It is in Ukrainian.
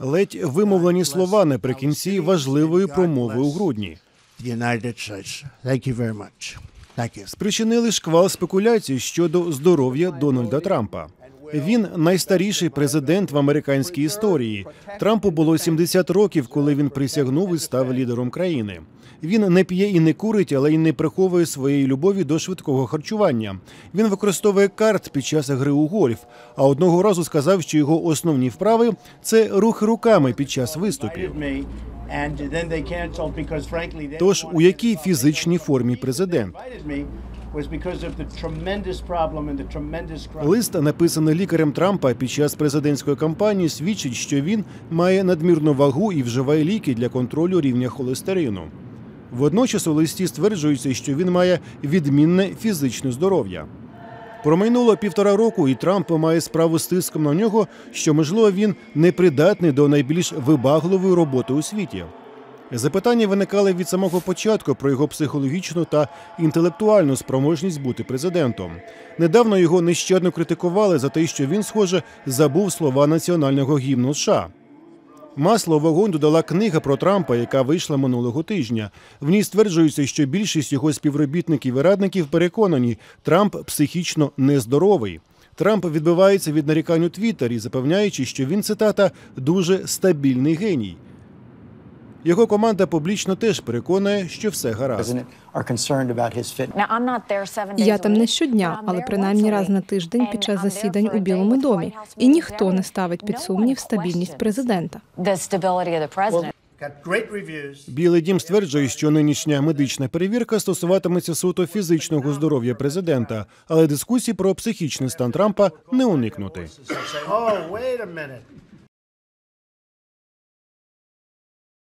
Ледь вимовлені слова наприкінці важливої промови у грудні. спричинили шквал спекуляцій щодо здоров'я Дональда Трампа. Він найстаріший президент в американській історії. Трампу було 70 років, коли він присягнув і став лідером країни. Він не п'є і не курить, але й не приховує своєї любові до швидкого харчування. Він використовує карт під час гри у гольф. А одного разу сказав, що його основні вправи це рухи руками під час виступів. Тож у якій фізичній формі президент? Лист, написаний лікарем Трампа під час президентської кампанії, свідчить, що він має надмірну вагу і вживає ліки для контролю рівня холестерину. Водночас у листі стверджується, що він має відмінне фізичне здоров'я. Промайнуло півтора року, і Трамп має справу з тиском на нього, що можливо він непридатний до найбільш вибагливої роботи у світі. Запитання виникали від самого початку про його психологічну та інтелектуальну спроможність бути президентом. Недавно його нещадно критикували за те, що він, схоже, забув слова національного гімну США. Масло вогонь додала книга про Трампа, яка вийшла минулого тижня. В ній стверджується, що більшість його співробітників і радників переконані, Трамп психічно нездоровий. Трамп відбивається від нарікань у Твіттері, запевняючи, що він цитата дуже стабільний геній. Його команда публічно теж переконує, що все гаразд. Я там не щодня, але принаймні раз на тиждень під час засідань у Білому домі. І ніхто не ставить під сумнів стабільність президента. Білий дім стверджує, що нинішня медична перевірка стосуватиметься суто фізичного здоров'я президента, але дискусії про психічний стан Трампа не уникнути.